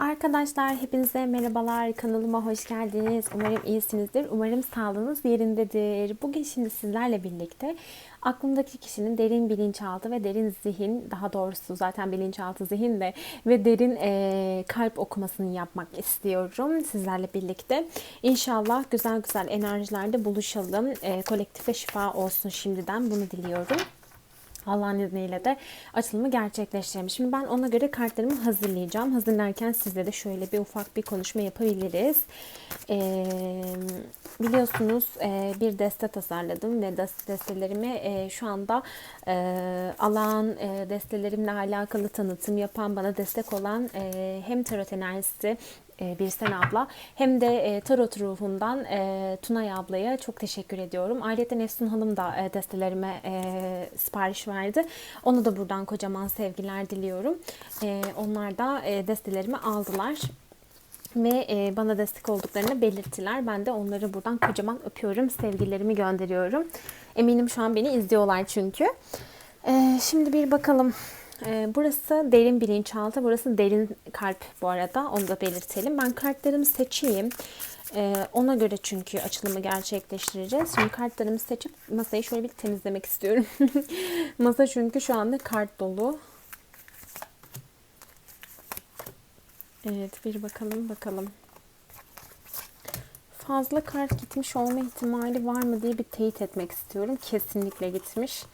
Arkadaşlar hepinize merhabalar. Kanalıma hoş geldiniz. Umarım iyisinizdir. Umarım sağlığınız yerindedir. Bugün şimdi sizlerle birlikte aklımdaki kişinin derin bilinçaltı ve derin zihin, daha doğrusu zaten bilinçaltı zihin de ve derin e, kalp okumasını yapmak istiyorum sizlerle birlikte. İnşallah güzel güzel enerjilerde buluşalım. E, kolektife şifa olsun şimdiden bunu diliyorum. Allah'ın izniyle de açılımı gerçekleştirelim. Şimdi ben ona göre kartlarımı hazırlayacağım. Hazırlarken sizle de şöyle bir ufak bir konuşma yapabiliriz. Ee, biliyorsunuz e, bir deste tasarladım ve destelerimi e, şu anda e, alan e, destelerimle alakalı tanıtım yapan, bana destek olan e, hem tarot enerjisi e, bir sen abla hem de e, tarot ruhundan e, Tunay ablaya çok teşekkür ediyorum. Ayrıca Efsun Hanım da destelerime sipariş verdi. Onu da buradan kocaman sevgiler diliyorum. Onlar da destelerimi aldılar ve bana destek olduklarını belirttiler. Ben de onları buradan kocaman öpüyorum. Sevgilerimi gönderiyorum. Eminim şu an beni izliyorlar çünkü. Şimdi bir bakalım. E, burası derin bilinçaltı, burası derin kalp bu arada. Onu da belirtelim. Ben kartlarımı seçeyim. E, ona göre çünkü açılımı gerçekleştireceğiz. Şimdi kartlarımı seçip masayı şöyle bir temizlemek istiyorum. Masa çünkü şu anda kart dolu. Evet bir bakalım bakalım. Fazla kart gitmiş olma ihtimali var mı diye bir teyit etmek istiyorum. Kesinlikle gitmiş.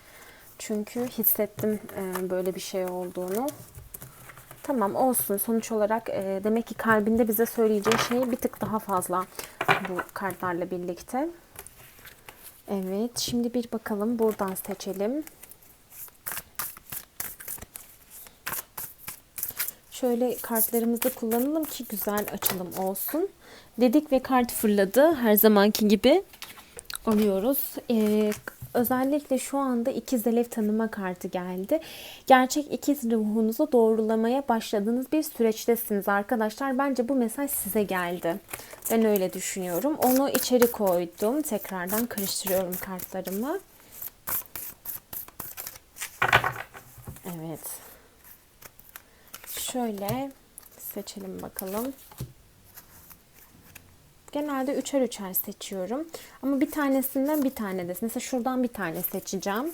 Çünkü hissettim e, böyle bir şey olduğunu. Tamam olsun. Sonuç olarak e, demek ki kalbinde bize söyleyeceği şey bir tık daha fazla bu kartlarla birlikte. Evet. Şimdi bir bakalım. Buradan seçelim. Şöyle kartlarımızı kullanalım ki güzel açılım olsun. Dedik ve kart fırladı. Her zamanki gibi alıyoruz. Ee, özellikle şu anda ikiz alev tanıma kartı geldi. Gerçek ikiz ruhunuzu doğrulamaya başladığınız bir süreçtesiniz arkadaşlar. Bence bu mesaj size geldi. Ben öyle düşünüyorum. Onu içeri koydum. Tekrardan karıştırıyorum kartlarımı. Evet. Şöyle seçelim bakalım. Genelde üçer üçer seçiyorum. Ama bir tanesinden bir tane de. Mesela şuradan bir tane seçeceğim.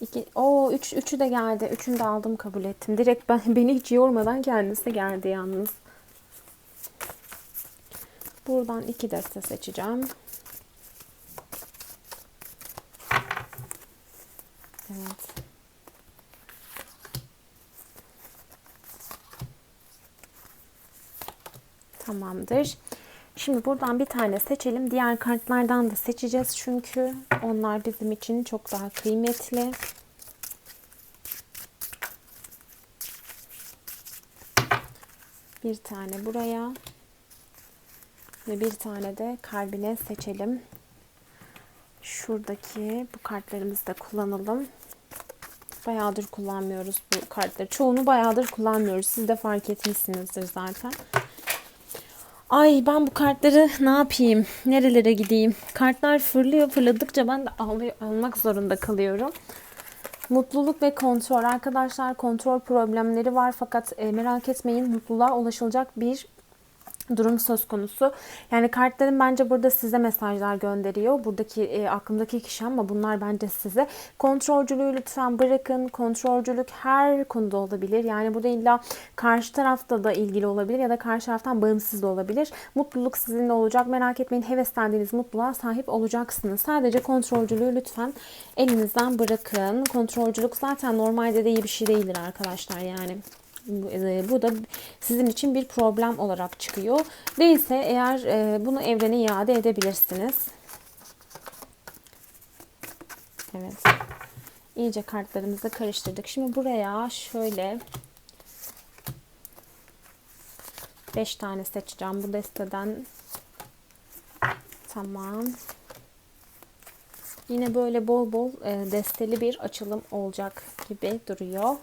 İki, o üç, üçü de geldi. Üçünü de aldım kabul ettim. Direkt ben, beni hiç yormadan kendisi geldi yalnız. Buradan iki deste seçeceğim. Evet. Tamamdır. Şimdi buradan bir tane seçelim. Diğer kartlardan da seçeceğiz çünkü onlar bizim için çok daha kıymetli. Bir tane buraya ve bir tane de kalbine seçelim. Şuradaki bu kartlarımızı da kullanalım. Bayağıdır kullanmıyoruz bu kartları. Çoğunu bayağıdır kullanmıyoruz. Siz de fark etmişsinizdir zaten. Ay ben bu kartları ne yapayım? Nerelere gideyim? Kartlar fırlıyor. Fırladıkça ben de almak zorunda kalıyorum. Mutluluk ve kontrol. Arkadaşlar kontrol problemleri var fakat e, merak etmeyin mutluluğa ulaşılacak bir durum söz konusu. Yani kartların bence burada size mesajlar gönderiyor. Buradaki e, aklımdaki kişi ama bunlar bence size. Kontrolcülüğü lütfen bırakın. Kontrolcülük her konuda olabilir. Yani burada illa karşı tarafta da ilgili olabilir ya da karşı taraftan bağımsız da olabilir. Mutluluk sizinle olacak. Merak etmeyin heveslendiğiniz mutluluğa sahip olacaksınız. Sadece kontrolcülüğü lütfen elinizden bırakın. Kontrolcülük zaten normalde de iyi bir şey değildir arkadaşlar yani. E, bu da sizin için bir problem olarak çıkıyor. Değilse eğer e, bunu evrene iade edebilirsiniz. Evet. İyice kartlarımızı karıştırdık. Şimdi buraya şöyle 5 tane seçeceğim bu desteden. Tamam. Yine böyle bol bol e, desteli bir açılım olacak gibi duruyor.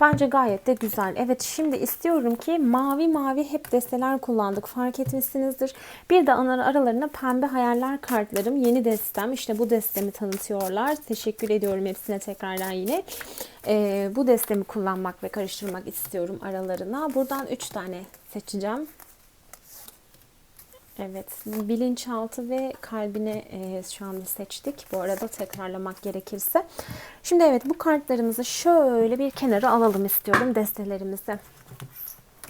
Bence gayet de güzel. Evet şimdi istiyorum ki mavi mavi hep desteler kullandık. Fark etmişsinizdir. Bir de aralarına pembe hayaller kartlarım. Yeni destem. İşte bu destemi tanıtıyorlar. Teşekkür ediyorum hepsine tekrardan yine. Ee, bu destemi kullanmak ve karıştırmak istiyorum aralarına. Buradan 3 tane seçeceğim. Evet, bilinçaltı ve kalbine e, şu anda seçtik. Bu arada tekrarlamak gerekirse. Şimdi evet bu kartlarımızı şöyle bir kenara alalım istiyorum destelerimizi.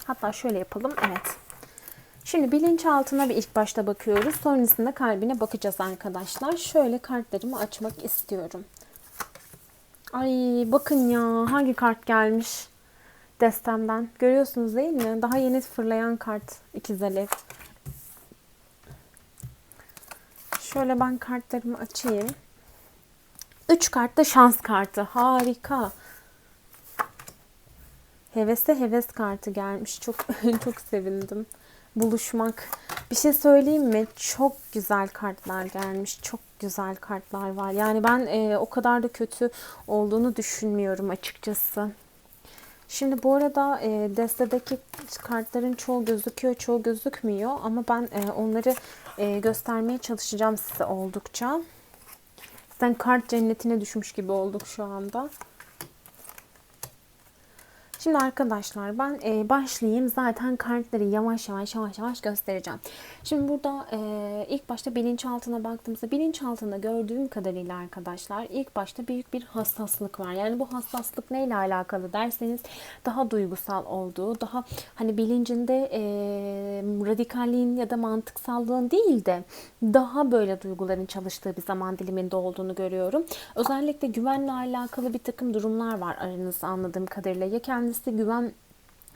Hatta şöyle yapalım. Evet. Şimdi bilinçaltına bir ilk başta bakıyoruz. Sonrasında kalbine bakacağız arkadaşlar. Şöyle kartlarımı açmak istiyorum. Ay bakın ya hangi kart gelmiş destemden. Görüyorsunuz değil mi? Daha yeni fırlayan kart ikiz alev. Şöyle ben kartlarımı açayım. 3 kart da şans kartı. Harika. Hevese heves kartı gelmiş. Çok çok sevindim. Buluşmak. Bir şey söyleyeyim mi? Çok güzel kartlar gelmiş. Çok güzel kartlar var. Yani ben e, o kadar da kötü olduğunu düşünmüyorum açıkçası. Şimdi bu arada e, destedeki kartların çoğu gözüküyor, çoğu gözükmüyor. Ama ben e, onları e, göstermeye çalışacağım size oldukça. Zaten kart cennetine düşmüş gibi olduk şu anda. Şimdi arkadaşlar ben e, başlayayım. Zaten kartları yavaş yavaş yavaş yavaş göstereceğim. Şimdi burada e, ilk başta bilinçaltına baktığımızda bilinçaltında gördüğüm kadarıyla arkadaşlar ilk başta büyük bir hassaslık var. Yani bu hassaslık neyle alakalı derseniz daha duygusal olduğu, daha hani bilincinde e, radikalliğin ya da mantıksallığın değil de daha böyle duyguların çalıştığı bir zaman diliminde olduğunu görüyorum. Özellikle güvenle alakalı bir takım durumlar var aranızda anladığım kadarıyla. Ya kendisi güven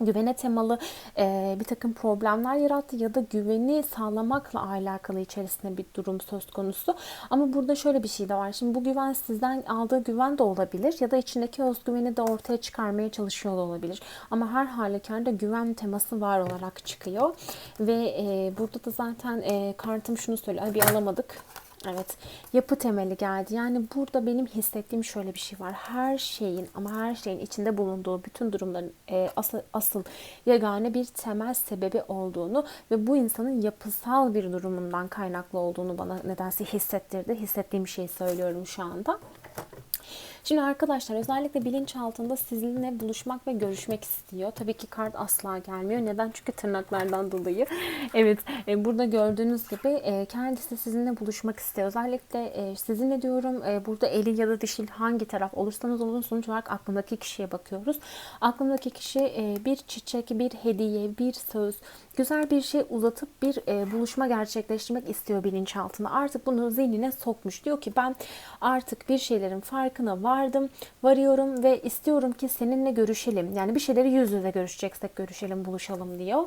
güvene temalı e, bir takım problemler yarattı ya da güveni sağlamakla alakalı içerisinde bir durum söz konusu. Ama burada şöyle bir şey de var. Şimdi bu güven sizden aldığı güven de olabilir ya da içindeki özgüveni de ortaya çıkarmaya çalışıyor da olabilir. Ama her halükarda güven teması var olarak çıkıyor. Ve e, burada da zaten e, kartım şunu söylüyor. Bir alamadık. Evet, yapı temeli geldi. Yani burada benim hissettiğim şöyle bir şey var. Her şeyin ama her şeyin içinde bulunduğu bütün durumların e, asıl, asıl yegane bir temel sebebi olduğunu ve bu insanın yapısal bir durumundan kaynaklı olduğunu bana nedense hissettirdi. Hissettiğim şeyi söylüyorum şu anda. Şimdi arkadaşlar özellikle bilinç altında sizinle buluşmak ve görüşmek istiyor. Tabii ki kart asla gelmiyor. Neden? Çünkü tırnaklardan dolayı. evet e, burada gördüğünüz gibi e, kendisi sizinle buluşmak istiyor. Özellikle e, sizinle diyorum burada eli ya da dişil hangi taraf olursanız olun sonuç olarak aklındaki kişiye bakıyoruz. Aklındaki kişi bir çiçek, bir hediye, bir söz, güzel bir şey uzatıp bir buluşma gerçekleştirmek istiyor bilinçaltına. Artık bunu zihnine sokmuş. Diyor ki ben artık bir şeylerin farkına var vardım, varıyorum ve istiyorum ki seninle görüşelim. Yani bir şeyleri yüz yüze görüşeceksek görüşelim, buluşalım diyor.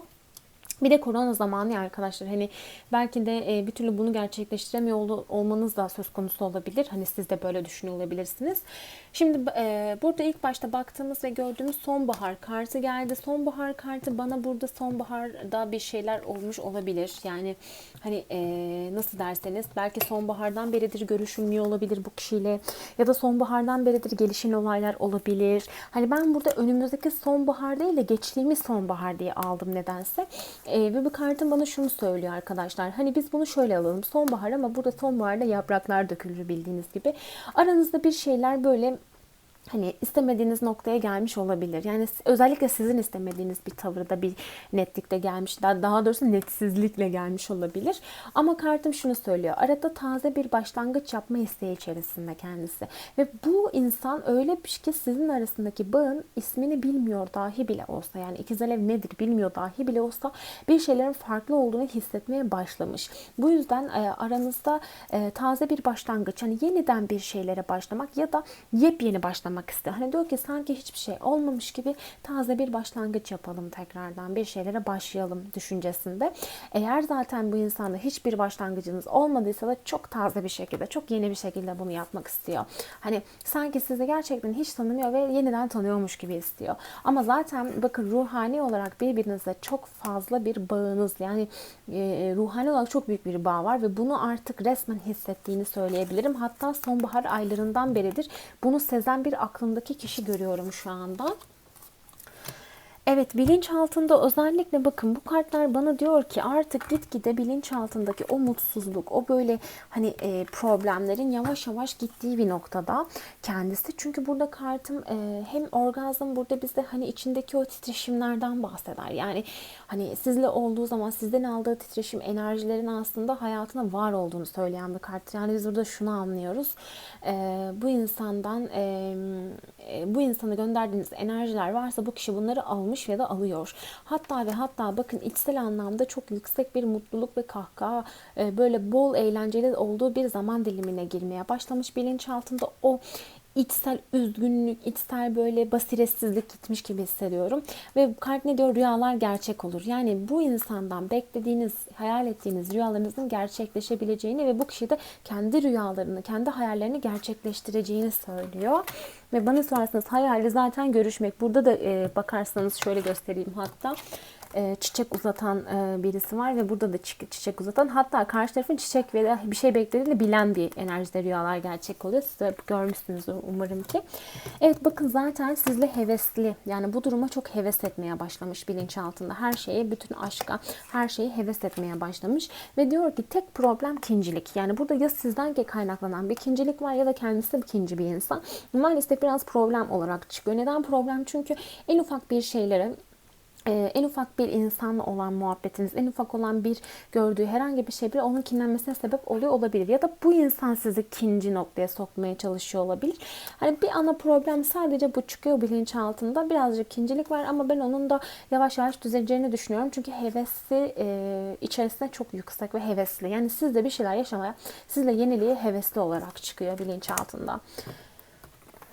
Bir de korona zamanı ya arkadaşlar hani belki de e, bir türlü bunu gerçekleştiremiyor olmanız da söz konusu olabilir. Hani siz de böyle düşünüyor olabilirsiniz. Şimdi e, burada ilk başta baktığımız ve gördüğümüz sonbahar kartı geldi. Sonbahar kartı bana burada sonbaharda bir şeyler olmuş olabilir. Yani hani e, nasıl derseniz belki sonbahardan beridir görüşülmüyor olabilir bu kişiyle ya da sonbahardan beridir gelişen olaylar olabilir. Hani ben burada önümüzdeki sonbahar değil de geçtiğimiz sonbahar diye aldım nedense. Ve bu kartın bana şunu söylüyor arkadaşlar. Hani biz bunu şöyle alalım. Sonbahar ama burada sonbaharda yapraklar dökülür bildiğiniz gibi. Aranızda bir şeyler böyle hani istemediğiniz noktaya gelmiş olabilir. Yani özellikle sizin istemediğiniz bir tavırda bir netlikte gelmiş. Daha doğrusu netsizlikle gelmiş olabilir. Ama kartım şunu söylüyor. Arada taze bir başlangıç yapma isteği içerisinde kendisi. Ve bu insan öyle bir ki sizin arasındaki bağın ismini bilmiyor dahi bile olsa yani ikiz alev nedir bilmiyor dahi bile olsa bir şeylerin farklı olduğunu hissetmeye başlamış. Bu yüzden e, aranızda e, taze bir başlangıç yani yeniden bir şeylere başlamak ya da yepyeni başlamak başlamak istiyor. Hani diyor ki sanki hiçbir şey olmamış gibi taze bir başlangıç yapalım tekrardan bir şeylere başlayalım düşüncesinde. Eğer zaten bu insanda hiçbir başlangıcınız olmadıysa da çok taze bir şekilde, çok yeni bir şekilde bunu yapmak istiyor. Hani sanki sizi gerçekten hiç tanımıyor ve yeniden tanıyormuş gibi istiyor. Ama zaten bakın ruhani olarak birbirinizle çok fazla bir bağınız yani e, ruhani olarak çok büyük bir bağ var ve bunu artık resmen hissettiğini söyleyebilirim. Hatta sonbahar aylarından beridir bunu sezen bir aklımdaki kişi görüyorum şu anda. Evet bilinçaltında özellikle bakın bu kartlar bana diyor ki artık gitgide bilinçaltındaki o mutsuzluk, o böyle hani e, problemlerin yavaş yavaş gittiği bir noktada kendisi. Çünkü burada kartım e, hem orgazm burada bize hani içindeki o titreşimlerden bahseder. Yani hani sizle olduğu zaman sizden aldığı titreşim enerjilerin aslında hayatına var olduğunu söyleyen bir kart. Yani biz burada şunu anlıyoruz. E, bu insandan e, e bu insana gönderdiğiniz enerjiler varsa bu kişi bunları almış almış ya da alıyor. Hatta ve hatta bakın içsel anlamda çok yüksek bir mutluluk ve kahkaha e, böyle bol eğlenceli olduğu bir zaman dilimine girmeye başlamış bilinçaltında o içsel üzgünlük, içsel böyle basiretsizlik gitmiş gibi hissediyorum. Ve kart ne diyor? Rüyalar gerçek olur. Yani bu insandan beklediğiniz, hayal ettiğiniz rüyalarınızın gerçekleşebileceğini ve bu kişi de kendi rüyalarını, kendi hayallerini gerçekleştireceğini söylüyor. Ve bana sorarsanız hayali zaten görüşmek. Burada da e, bakarsanız şöyle göstereyim hatta e, çiçek uzatan e, birisi var ve burada da çiçek uzatan hatta karşı tarafın çiçek veya bir şey beklediğini bilen bir enerjide rüyalar gerçek oluyor. Siz de görmüşsünüz umarım ki. Evet bakın zaten sizle hevesli yani bu duruma çok heves etmeye başlamış bilinçaltında. Her şeye, bütün aşka, her şeyi heves etmeye başlamış ve diyor ki tek problem kincilik. Yani burada ya sizden kaynaklanan bir kincilik var ya da kendisi de ikinci bir insan. Maalesef biraz problem olarak çıkıyor. Neden problem? Çünkü en ufak bir şeylere ee, en ufak bir insanla olan muhabbetiniz, en ufak olan bir gördüğü herhangi bir şey bile onun kinlenmesine sebep oluyor olabilir. Ya da bu insan sizi ikinci noktaya sokmaya çalışıyor olabilir. Hani bir ana problem sadece bu çıkıyor bilinçaltında. Birazcık ikincilik var ama ben onun da yavaş yavaş düzeleceğini düşünüyorum. Çünkü hevesi e, içerisinde çok yüksek ve hevesli. Yani siz de bir şeyler yaşamaya, sizle yeniliğe hevesli olarak çıkıyor bilinçaltında.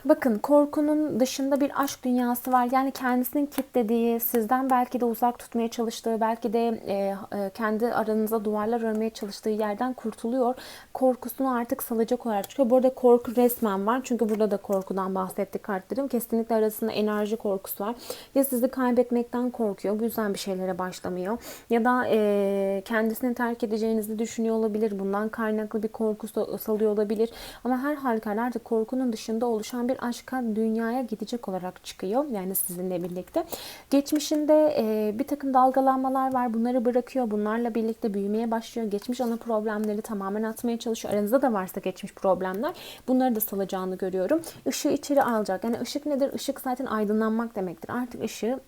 Bakın korkunun dışında bir aşk dünyası var. Yani kendisinin kitlediği, sizden belki de uzak tutmaya çalıştığı, belki de e, e, kendi aranıza duvarlar örmeye çalıştığı yerden kurtuluyor. Korkusunu artık salacak olarak çıkıyor. Bu arada korku resmen var. Çünkü burada da korkudan bahsettik kartlarım. Kesinlikle arasında enerji korkusu var. Ya sizi kaybetmekten korkuyor. Bu yüzden bir şeylere başlamıyor. Ya da e, kendisini terk edeceğinizi düşünüyor olabilir. Bundan kaynaklı bir korkusu salıyor olabilir. Ama her halükarda artık korkunun dışında oluşan bir aşka dünyaya gidecek olarak çıkıyor. Yani sizinle birlikte. Geçmişinde e, bir takım dalgalanmalar var. Bunları bırakıyor. Bunlarla birlikte büyümeye başlıyor. Geçmiş ana problemleri tamamen atmaya çalışıyor. Aranızda da varsa geçmiş problemler. Bunları da salacağını görüyorum. Işığı içeri alacak. Yani ışık nedir? Işık zaten aydınlanmak demektir. Artık ışığı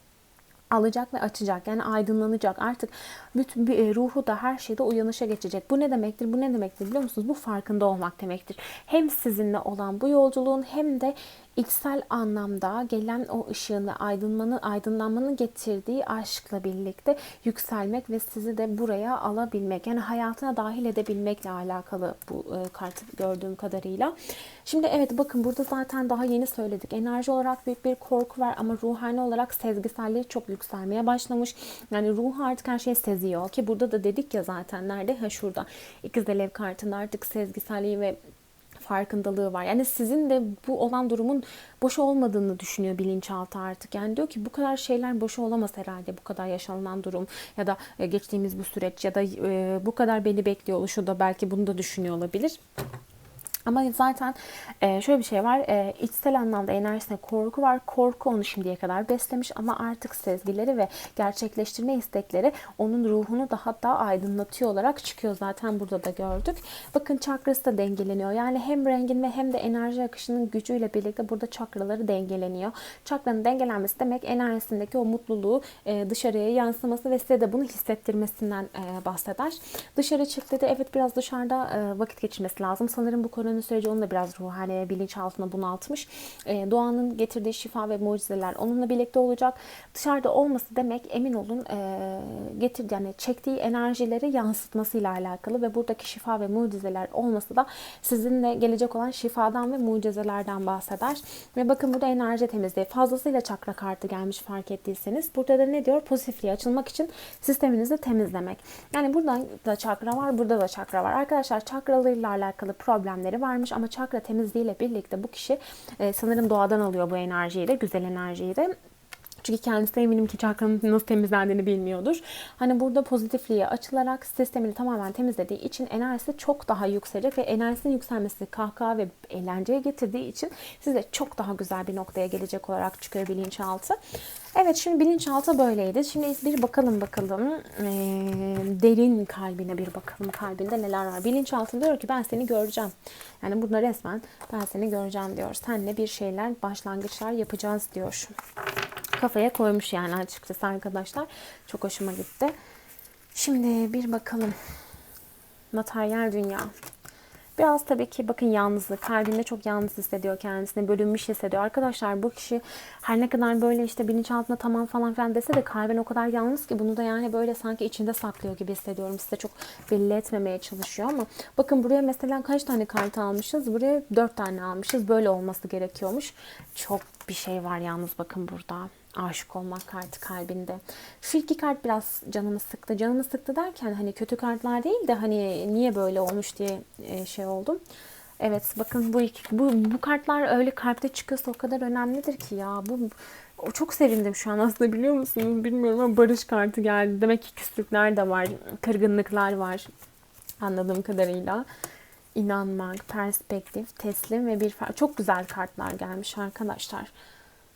alacak ve açacak. Yani aydınlanacak. Artık bütün bir e, ruhu da her şeyde uyanışa geçecek. Bu ne demektir? Bu ne demektir biliyor musunuz? Bu farkında olmak demektir. Hem sizinle olan bu yolculuğun hem de içsel anlamda gelen o ışığını, aydınmanın, aydınlanmanın getirdiği aşkla birlikte yükselmek ve sizi de buraya alabilmek. Yani hayatına dahil edebilmekle alakalı bu e, kartı gördüğüm kadarıyla. Şimdi evet bakın burada zaten daha yeni söyledik. Enerji olarak büyük bir korku var ama ruhani olarak sezgiselliği çok yükselmeye başlamış. Yani ruh artık her şeyi seziyor ki burada da dedik ya zaten nerede? Ha şurada. İkizelev kartında artık sezgiselliği ve farkındalığı var. Yani sizin de bu olan durumun boş olmadığını düşünüyor bilinçaltı artık. Yani diyor ki bu kadar şeyler boş olamaz herhalde bu kadar yaşanılan durum ya da e, geçtiğimiz bu süreç ya da e, bu kadar beni bekliyor oluşu da belki bunu da düşünüyor olabilir. Ama zaten e, şöyle bir şey var. E, içsel anlamda enerjisinde korku var. Korku onu şimdiye kadar beslemiş ama artık sezgileri ve gerçekleştirme istekleri onun ruhunu da hatta aydınlatıyor olarak çıkıyor. Zaten burada da gördük. Bakın çakrası da dengeleniyor. Yani hem rengin ve hem de enerji akışının gücüyle birlikte burada çakraları dengeleniyor. Çakranın dengelenmesi demek enerjisindeki o mutluluğu e, dışarıya yansıması ve size de bunu hissettirmesinden bahseder. Dışarı çıktı da evet biraz dışarıda vakit geçirmesi lazım. Sanırım bu konu korona süreci onu da biraz ruhaniye bilinçaltına bunaltmış. E, doğanın getirdiği şifa ve mucizeler onunla birlikte olacak. Dışarıda olması demek emin olun e, getirdiği yani çektiği enerjileri yansıtmasıyla alakalı ve buradaki şifa ve mucizeler olması da sizinle gelecek olan şifadan ve mucizelerden bahseder. Ve bakın burada enerji temizliği. Fazlasıyla çakra kartı gelmiş fark ettiyseniz. Burada da ne diyor? Pozitifliği açılmak için sisteminizi temizlemek. Yani burada da çakra var, burada da çakra var. Arkadaşlar çakralarıyla alakalı problemleri varmış ama çakra temizliğiyle birlikte bu kişi e, sanırım doğadan alıyor bu enerjiyi de, güzel enerjiyi de Çünkü kendisi eminim ki çakranın nasıl temizlendiğini bilmiyordur. Hani burada pozitifliğe açılarak sistemini tamamen temizlediği için enerjisi çok daha yükselecek ve enerjisinin yükselmesi kahkaha ve eğlenceye getirdiği için size çok daha güzel bir noktaya gelecek olarak çıkıyor bilinçaltı. Evet şimdi bilinçaltı böyleydi. Şimdi bir bakalım bakalım ee, derin kalbine bir bakalım kalbinde neler var. Bilinçaltı diyor ki ben seni göreceğim. Yani burada resmen ben seni göreceğim diyor. Seninle bir şeyler başlangıçlar yapacağız diyor kafaya koymuş yani açıkçası arkadaşlar. Çok hoşuma gitti. Şimdi bir bakalım. Materyal dünya. Biraz tabii ki bakın yalnızlık. Kalbinde çok yalnız hissediyor kendisini. Bölünmüş hissediyor. Arkadaşlar bu kişi her ne kadar böyle işte bilinçaltında tamam falan filan dese de kalben o kadar yalnız ki bunu da yani böyle sanki içinde saklıyor gibi hissediyorum. Size çok belli etmemeye çalışıyor ama bakın buraya mesela kaç tane kart almışız? Buraya dört tane almışız. Böyle olması gerekiyormuş. Çok bir şey var yalnız bakın burada aşık olmak kartı kalbinde. Şu iki kart biraz canımı sıktı. Canımı sıktı derken hani kötü kartlar değil de hani niye böyle olmuş diye e, şey oldum. Evet bakın bu iki, bu, bu kartlar öyle kalpte çıkıyorsa o kadar önemlidir ki ya. Bu çok sevindim şu an aslında biliyor musunuz? Bilmiyorum ama barış kartı geldi. Demek ki küslükler de var. Kırgınlıklar var. Anladığım kadarıyla. İnanmak, perspektif, teslim ve bir çok güzel kartlar gelmiş arkadaşlar.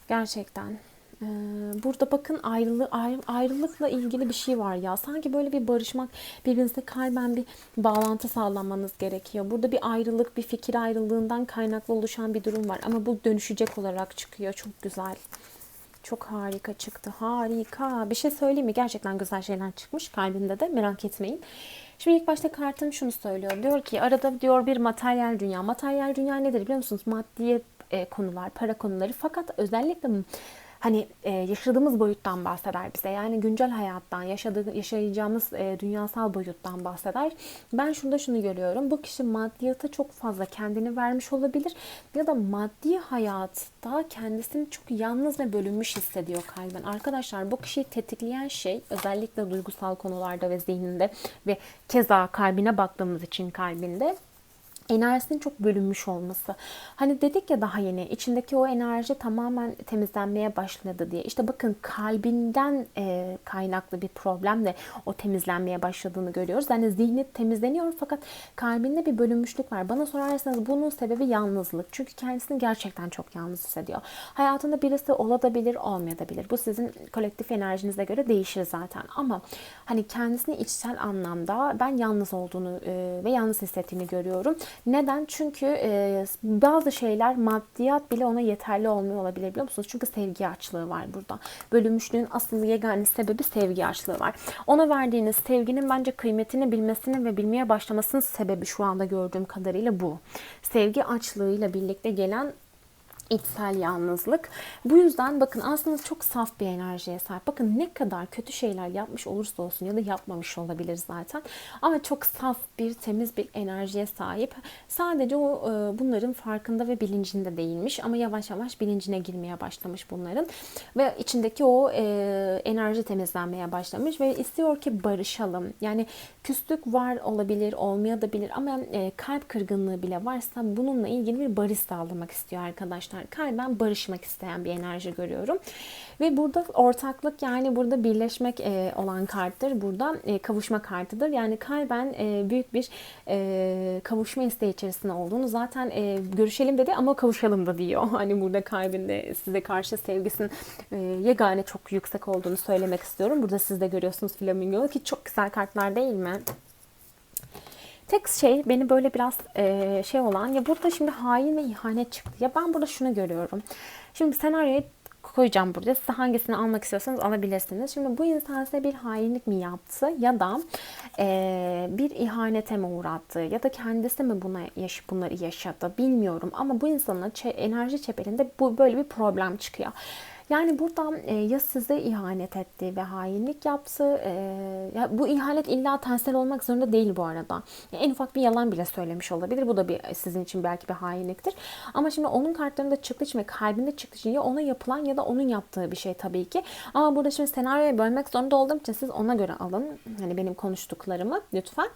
Gerçekten. Ee, burada bakın ayrılık, ayrılıkla ilgili bir şey var ya. Sanki böyle bir barışmak, birbirinize kalben bir bağlantı sağlamanız gerekiyor. Burada bir ayrılık, bir fikir ayrılığından kaynaklı oluşan bir durum var. Ama bu dönüşecek olarak çıkıyor. Çok güzel. Çok harika çıktı. Harika. Bir şey söyleyeyim mi? Gerçekten güzel şeyler çıkmış kalbinde de. Merak etmeyin. Şimdi ilk başta kartım şunu söylüyor. Diyor ki arada diyor bir materyal dünya. Materyal dünya nedir biliyor musunuz? Maddi e, konular, para konuları. Fakat özellikle hani e, yaşadığımız boyuttan bahseder bize. Yani güncel hayattan, yaşadığı, yaşayacağımız e, dünyasal boyuttan bahseder. Ben şunda şunu görüyorum. Bu kişi maddiyata çok fazla kendini vermiş olabilir ya da maddi hayatta kendisini çok yalnız ve bölünmüş hissediyor kalben. Arkadaşlar bu kişiyi tetikleyen şey özellikle duygusal konularda ve zihninde ve keza kalbine baktığımız için kalbinde enerjisinin çok bölünmüş olması. Hani dedik ya daha yeni içindeki o enerji tamamen temizlenmeye başladı diye. İşte bakın kalbinden e, kaynaklı bir problemle o temizlenmeye başladığını görüyoruz. Yani zihni temizleniyor fakat kalbinde bir bölünmüşlük var. Bana sorarsanız bunun sebebi yalnızlık. Çünkü kendisini gerçekten çok yalnız hissediyor. Hayatında birisi olabilir, olmayabilir. Bu sizin kolektif enerjinize göre değişir zaten. Ama hani kendisini içsel anlamda ben yalnız olduğunu e, ve yalnız hissettiğini görüyorum. Neden? Çünkü e, bazı şeyler maddiyat bile ona yeterli olmuyor olabilir biliyor musunuz? Çünkü sevgi açlığı var burada. Bölünmüşlüğün asıl yegane sebebi sevgi açlığı var. Ona verdiğiniz sevginin bence kıymetini bilmesinin ve bilmeye başlamasının sebebi şu anda gördüğüm kadarıyla bu. Sevgi açlığıyla birlikte gelen içsel yalnızlık. Bu yüzden bakın aslında çok saf bir enerjiye sahip. Bakın ne kadar kötü şeyler yapmış olursa olsun ya da yapmamış olabilir zaten. Ama çok saf bir temiz bir enerjiye sahip. Sadece o e, bunların farkında ve bilincinde değilmiş ama yavaş yavaş bilincine girmeye başlamış bunların. Ve içindeki o e, enerji temizlenmeye başlamış ve istiyor ki barışalım. Yani küslük var olabilir, olmayabilir ama e, kalp kırgınlığı bile varsa bununla ilgili bir barış sağlamak istiyor arkadaşlar arkadaşlar. Kalben barışmak isteyen bir enerji görüyorum. Ve burada ortaklık yani burada birleşmek e, olan karttır. Burada e, kavuşma kartıdır. Yani kalben e, büyük bir e, kavuşma isteği içerisinde olduğunu zaten e, görüşelim dedi ama kavuşalım da diyor. Hani burada kalbinde size karşı sevgisinin e, yegane çok yüksek olduğunu söylemek istiyorum. Burada siz de görüyorsunuz flamingo ki çok güzel kartlar değil mi? Tek şey beni böyle biraz e, şey olan ya burada şimdi hain ve ihanet çıktı. Ya ben burada şunu görüyorum. Şimdi senaryoyu koyacağım burada. Size hangisini almak istiyorsanız alabilirsiniz. Şimdi bu insan size bir hainlik mi yaptı ya da e, bir ihanete mi uğrattı ya da kendisi mi buna yaş bunları yaşadı bilmiyorum. Ama bu insanın enerji çeperinde bu böyle bir problem çıkıyor. Yani burada e, ya size ihanet etti ve hainlik yaptı. E, ya bu ihanet illa tensel olmak zorunda değil bu arada. En ufak bir yalan bile söylemiş olabilir. Bu da bir sizin için belki bir hainliktir. Ama şimdi onun kartlarında için ve kalbinde için ya ona yapılan ya da onun yaptığı bir şey tabii ki. Ama burada şimdi senaryoya bölmek zorunda olduğum için siz ona göre alın. Hani benim konuştuklarımı lütfen.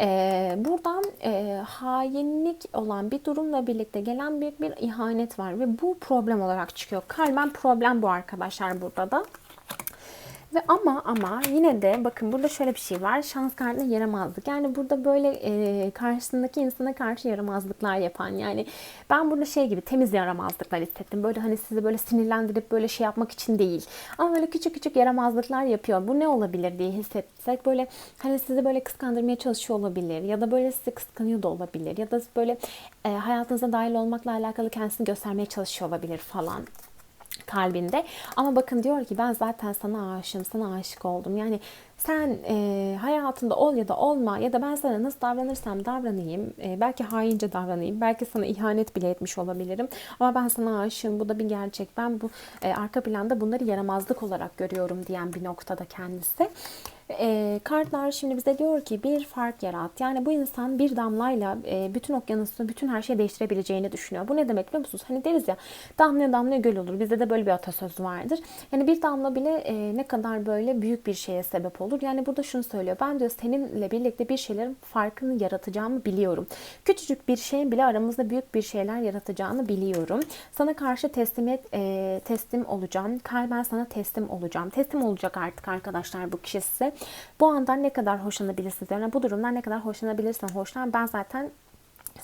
E, buradan e, hainlik olan bir durumla birlikte gelen büyük bir ihanet var ve bu problem olarak çıkıyor. Kalben problem gerçekten bu arkadaşlar burada da. Ve ama ama yine de bakın burada şöyle bir şey var. Şans kartına yaramazlık. Yani burada böyle e, karşısındaki insana karşı yaramazlıklar yapan yani ben burada şey gibi temiz yaramazlıklar hissettim. Böyle hani sizi böyle sinirlendirip böyle şey yapmak için değil. Ama böyle küçük küçük yaramazlıklar yapıyor. Bu ne olabilir diye hissetsek böyle hani sizi böyle kıskandırmaya çalışıyor olabilir. Ya da böyle sizi kıskanıyor da olabilir. Ya da böyle e, hayatınıza dahil olmakla alakalı kendisini göstermeye çalışıyor olabilir falan kalbinde. Ama bakın diyor ki ben zaten sana aşığım, sana aşık oldum. Yani sen e, hayatında ol ya da olma ya da ben sana nasıl davranırsam davranayım. E, belki haince davranayım. Belki sana ihanet bile etmiş olabilirim. Ama ben sana aşığım. Bu da bir gerçek. Ben bu e, arka planda bunları yaramazlık olarak görüyorum diyen bir noktada kendisi. E, kartlar şimdi bize diyor ki bir fark yarat. Yani bu insan bir damlayla e, bütün okyanusu, bütün her şeyi değiştirebileceğini düşünüyor. Bu ne demek biliyor musunuz? Hani deriz ya damlaya damlaya göl olur. Bizde de böyle bir atasöz vardır. Yani bir damla bile e, ne kadar böyle büyük bir şeye sebep olur. Yani burada şunu söylüyor. Ben diyor seninle birlikte bir şeylerin farkını yaratacağımı biliyorum. Küçücük bir şeyin bile aramızda büyük bir şeyler yaratacağını biliyorum. Sana karşı teslimiyet e, teslim olacağım. Kalben sana teslim olacağım. Teslim olacak artık arkadaşlar bu kişi size. Bu andan ne kadar hoşlanabilirsiniz? Yani bu durumdan ne kadar hoşlanabilirsen hoşlan. Ben zaten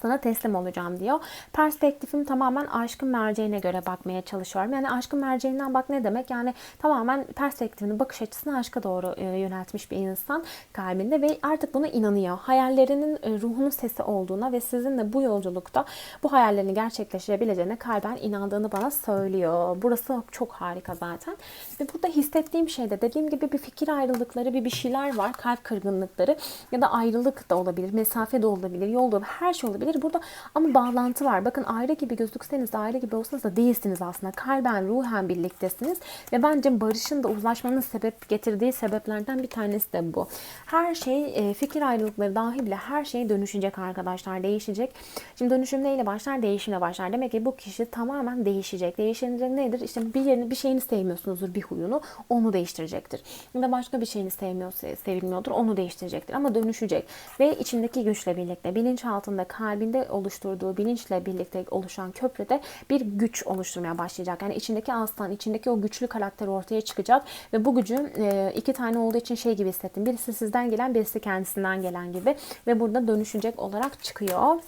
sana teslim olacağım diyor. Perspektifim tamamen aşkın merceğine göre bakmaya çalışıyorum. Yani aşkın merceğinden bak ne demek? Yani tamamen perspektifini, bakış açısını aşka doğru e, yöneltmiş bir insan kalbinde ve artık buna inanıyor. Hayallerinin e, ruhunun sesi olduğuna ve sizinle bu yolculukta bu hayallerini gerçekleştirebileceğine kalben inandığını bana söylüyor. Burası çok harika zaten. Ve burada hissettiğim şeyde dediğim gibi bir fikir ayrılıkları, bir bir şeyler var. Kalp kırgınlıkları ya da ayrılık da olabilir, mesafe de olabilir, yolda her şey olabilir olabilir. Burada ama bağlantı var. Bakın ayrı gibi gözükseniz de ayrı gibi olsanız da değilsiniz aslında. Kalben, ruhen birliktesiniz. Ve bence barışın da uzlaşmanın sebep getirdiği sebeplerden bir tanesi de bu. Her şey e, fikir ayrılıkları bile her şey dönüşecek arkadaşlar. Değişecek. Şimdi dönüşüm neyle başlar? Değişimle başlar. Demek ki bu kişi tamamen değişecek. Değişecek nedir? İşte bir yerini, bir şeyini sevmiyorsunuzdur bir huyunu. Onu değiştirecektir. Ya da başka bir şeyini sevmiyor, sevilmiyordur. Onu değiştirecektir. Ama dönüşecek. Ve içindeki güçle birlikte bilinç altında kalp kalbinde oluşturduğu bilinçle birlikte oluşan köprüde bir güç oluşturmaya başlayacak. Yani içindeki aslan, içindeki o güçlü karakter ortaya çıkacak ve bu gücü e, iki tane olduğu için şey gibi hissettim. Birisi sizden gelen, birisi kendisinden gelen gibi ve burada dönüşecek olarak çıkıyor.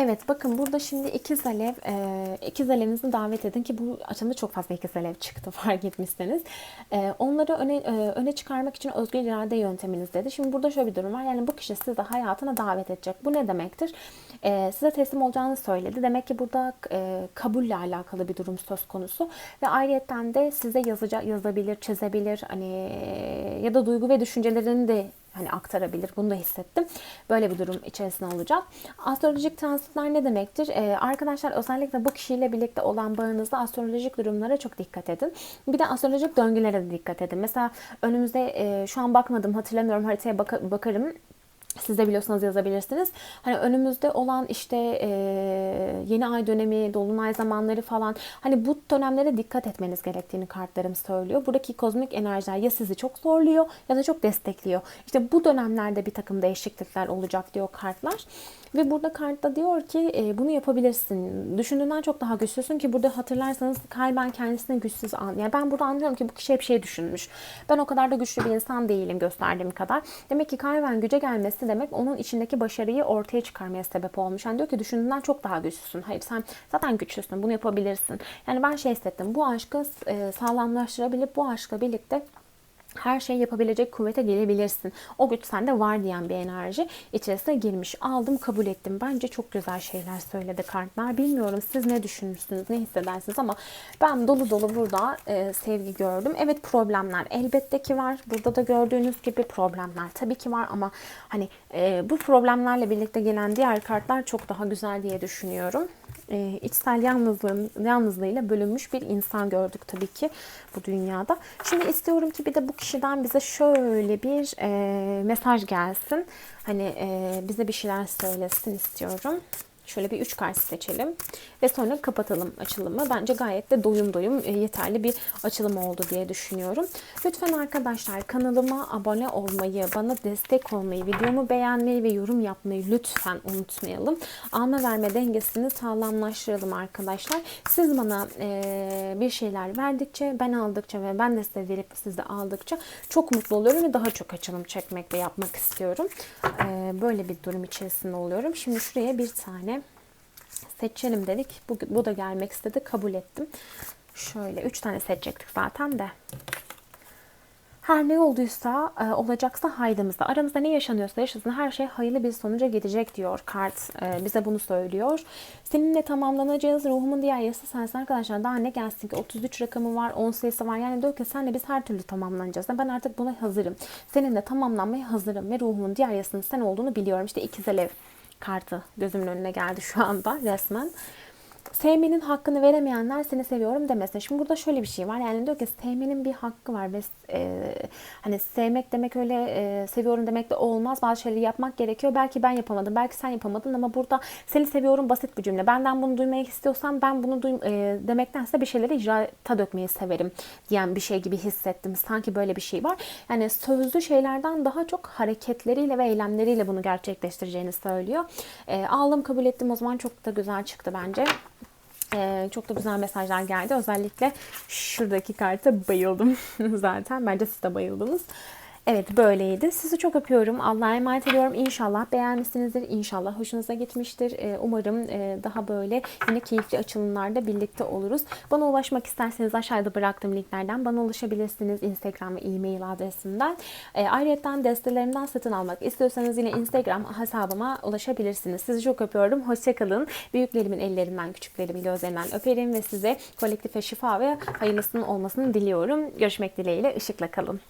Evet bakın burada şimdi ikiz alev, e, ikiz alevinizi davet edin ki bu açımda çok fazla ikiz alev çıktı fark etmişseniz. E, onları öne, e, öne çıkarmak için özgür irade yönteminiz dedi. Şimdi burada şöyle bir durum var. Yani bu kişi sizi hayatına davet edecek. Bu ne demektir? E, size teslim olacağını söyledi. Demek ki burada e, kabulle alakalı bir durum söz konusu. Ve ayrıyetten de size yazacak, yazabilir, çizebilir. Hani ya da duygu ve düşüncelerini de hani aktarabilir. Bunu da hissettim. Böyle bir durum içerisinde olacak. Astrolojik transitler ne demektir? Ee, arkadaşlar özellikle bu kişiyle birlikte olan bağınızda astrolojik durumlara çok dikkat edin. Bir de astrolojik döngülere de dikkat edin. Mesela önümüzde e, şu an bakmadım hatırlamıyorum haritaya bak- bakarım siz de biliyorsanız yazabilirsiniz. Hani önümüzde olan işte e, yeni ay dönemi, dolunay zamanları falan hani bu dönemlere dikkat etmeniz gerektiğini kartlarım söylüyor. Buradaki kozmik enerjiler ya sizi çok zorluyor ya da çok destekliyor. İşte bu dönemlerde bir takım değişiklikler olacak diyor kartlar. Ve burada kartta diyor ki e, bunu yapabilirsin. Düşündüğünden çok daha güçlüsün ki burada hatırlarsanız kalben kendisini güçsüz an. Yani ben burada anlıyorum ki bu kişi hep şey düşünmüş. Ben o kadar da güçlü bir insan değilim gösterdiğim kadar. Demek ki kalben güce gelmesi demek onun içindeki başarıyı ortaya çıkarmaya sebep olmuş. Yani diyor ki düşündüğünden çok daha güçlüsün. Hayır sen zaten güçlüsün. Bunu yapabilirsin. Yani ben şey hissettim. Bu aşkı e, sağlamlaştırabilip bu aşkla birlikte her şey yapabilecek kuvvete gelebilirsin. O güç sende var diyen bir enerji içerisine girmiş. Aldım kabul ettim. Bence çok güzel şeyler söyledi kartlar. Bilmiyorum siz ne düşünürsünüz, ne hissedersiniz ama ben dolu dolu burada e, sevgi gördüm. Evet problemler elbette ki var. Burada da gördüğünüz gibi problemler tabii ki var ama hani e, bu problemlerle birlikte gelen diğer kartlar çok daha güzel diye düşünüyorum e, içsel yalnızlığın, yalnızlığıyla bölünmüş bir insan gördük tabii ki bu dünyada. Şimdi istiyorum ki bir de bu kişiden bize şöyle bir e, mesaj gelsin. Hani e, bize bir şeyler söylesin istiyorum. Şöyle bir 3 kart seçelim ve sonra kapatalım açılımı. Bence gayet de doyum doyum e, yeterli bir açılım oldu diye düşünüyorum. Lütfen arkadaşlar kanalıma abone olmayı, bana destek olmayı, videomu beğenmeyi ve yorum yapmayı lütfen unutmayalım. Alma verme dengesini sağlamlaştıralım arkadaşlar. Siz bana e, bir şeyler verdikçe, ben aldıkça ve ben de size verip siz de aldıkça çok mutlu oluyorum ve daha çok açılım çekmek ve yapmak istiyorum. E, böyle bir durum içerisinde oluyorum. Şimdi şuraya bir tane seçelim dedik. Bu, bu da gelmek istedi. Kabul ettim. Şöyle 3 tane seçecektik zaten de. Her ne olduysa, e, olacaksa haydımızda. Aramızda ne yaşanıyorsa yaşasın her şey hayırlı bir sonuca gidecek diyor kart. E, bize bunu söylüyor. Seninle tamamlanacağız. Ruhumun diğer yarısı sensin arkadaşlar. Daha ne gelsin ki? 33 rakamı var, 10 sayısı var. Yani diyor ki senle biz her türlü tamamlanacağız. Ben artık buna hazırım. Seninle tamamlanmaya hazırım ve ruhumun diğer yarısının sen olduğunu biliyorum. İşte ikiz alev kartı gözümün önüne geldi şu anda resmen. Sevmenin hakkını veremeyenler seni seviyorum demesin. Şimdi burada şöyle bir şey var. Yani diyor ki sevmenin bir hakkı var ve e, hani sevmek demek öyle e, seviyorum demek de olmaz. Bazı şeyleri yapmak gerekiyor. Belki ben yapamadım, belki sen yapamadın ama burada seni seviyorum basit bir cümle. Benden bunu duymayı istiyorsan ben bunu duy, e, demektense bir şeyleri icraata dökmeyi severim diyen bir şey gibi hissettim. Sanki böyle bir şey var. Yani sözlü şeylerden daha çok hareketleriyle ve eylemleriyle bunu gerçekleştireceğini söylüyor. E, aldım kabul ettim o zaman çok da güzel çıktı bence. Ee, çok da güzel mesajlar geldi. Özellikle şuradaki karta bayıldım zaten. Bence siz de bayıldınız. Evet böyleydi. Sizi çok öpüyorum. Allah'a emanet ediyorum. İnşallah beğenmişsinizdir. İnşallah hoşunuza gitmiştir. Ee, umarım e, daha böyle yine keyifli açılımlarda birlikte oluruz. Bana ulaşmak isterseniz aşağıda bıraktığım linklerden bana ulaşabilirsiniz. Instagram ve e-mail adresimden. E, ayrıca destelerimden satın almak istiyorsanız yine Instagram hesabıma ulaşabilirsiniz. Sizi çok öpüyorum. Hoşçakalın. Büyüklerimin ellerinden, küçüklerimin gözlerinden öperim ve size kolektife şifa ve hayırlısının olmasını diliyorum. Görüşmek dileğiyle. Işıkla kalın.